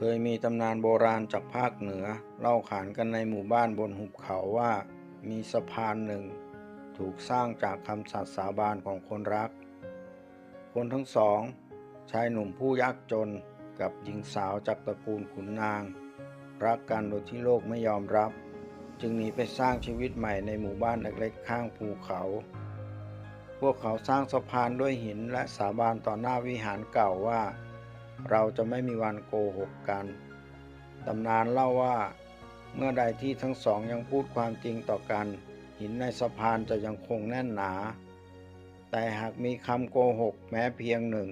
เคยมีตำนานโบราณจากภาคเหนือ เล่าขานกันในหมู่บ้านบนหุบเขาว่า มีสะพานหนึ่ง ถูกสร้างจากคำสัตย์สาบานของคนรัก คนทั้งสอง ชายหนุ่มผู้ยากจนกับหญิงสาวจากตระกูลขุนนาง รักกันโดยที่โลกไม่ยอมรับ จึงหนีไปสร้างชีวิตใหม่ในหมู่บ้านเล็กๆข้างภูเขา พวกเขาสร้างสะพานด้วยหินและสาบานต่อหน้าวิหารเก่าว่า เราจะไม่มีวันโกหกกัน ตำนานเล่าว่า เมื่อใดที่ทั้งสองยังพูดความจริงต่อกัน หินในสะพานจะยังคงแน่นหนา แต่หากมีคำโกหกแม้เพียงหนึ่ง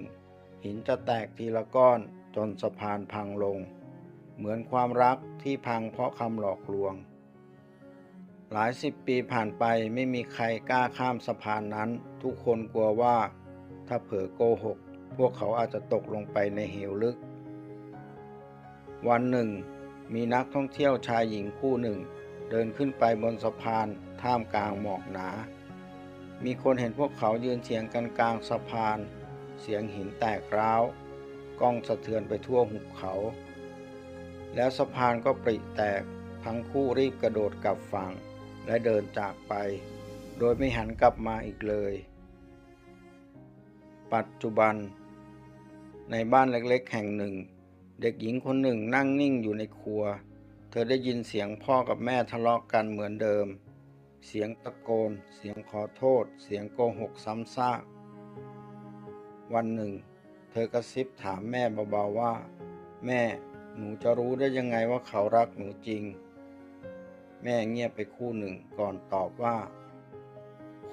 หินจะแตกทีละก้อนจนสะพานพังลง เหมือนความรักที่พังเพราะคำหลอกลวง หลายสิบปีผ่านไปไม่มีใครกล้าข้ามสะพานนั้น ทุกคนกลัวว่า ถ้าเผลอโกหก พวกเขาอาจจะตกลงไปในเหวลึก วันหนึ่ง มีนักท่องเที่ยวชายหญิงคู่หนึ่ง เดินขึ้นไปบนสะพานท่ามกลางหมอกหนา มีคนเห็นพวกเขายืนเสียงกันกลางสะพาน เสียงหินแตกร้าวก้องสะเทือนไปทั่วหุบเขา แล้วสะพานก็ปริแตกทั้งคู่รีบกระโดดกลับฝั่งและเดินจากไป โดยไม่หันกลับมาอีกเลย ปัจจุบัน ในบ้านเล็กๆ แห่งหนึ่ง เด็กหญิงคนหนึ่งนั่งนิ่งอยู่ในครัว เธอได้ยินเสียงพ่อกับแม่ทะเลาะกกันเหมือนเดิม เสียงตะโกน เสียงขอโทษ เสียงโกหกซ้ำซากวันหนึ่ง เธอกระซิบถามแม่เบาๆว่า แม่หนูจะรู้ได้ยังไงว่าเขารักหนูจริง แม่เงียบไปคู่หนึ่งก่อนตอบว่า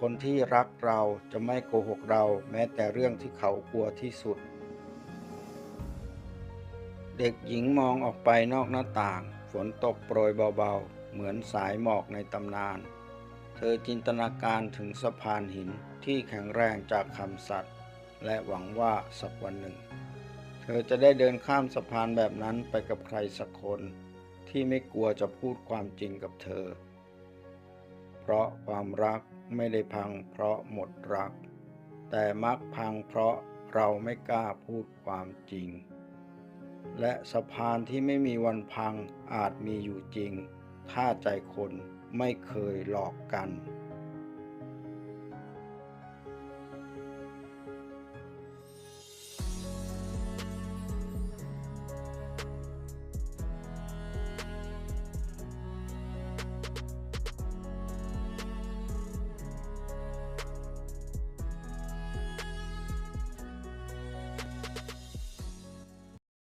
คนที่รักเราจะไม่โกหกเรา แม้แต่เรื่องที่เขากลัวที่สุด เด็กหญิงมองออกไปนอกหน้าต่าง ฝนตกโปรยเบาๆ เหมือนสายหมอกในตำนาน เธอจินตนาการถึงสะพานหินที่แข็งแรงจากคำสัตย์และหวังว่าสักวันหนึ่ง เธอจะได้เดินข้ามสะพานแบบนั้นไปกับใครสักคนที่ไม่กลัวจะพูดความจริงกับเธอ เพราะความรัก ไม่ได้พังเพราะหมดรัก แต่มักพังเพราะเราไม่กล้าพูดความจริง และสะพานที่ไม่มีวันพังอาจมีอยู่จริง ถ้าใจคนไม่เคยหลอกกัน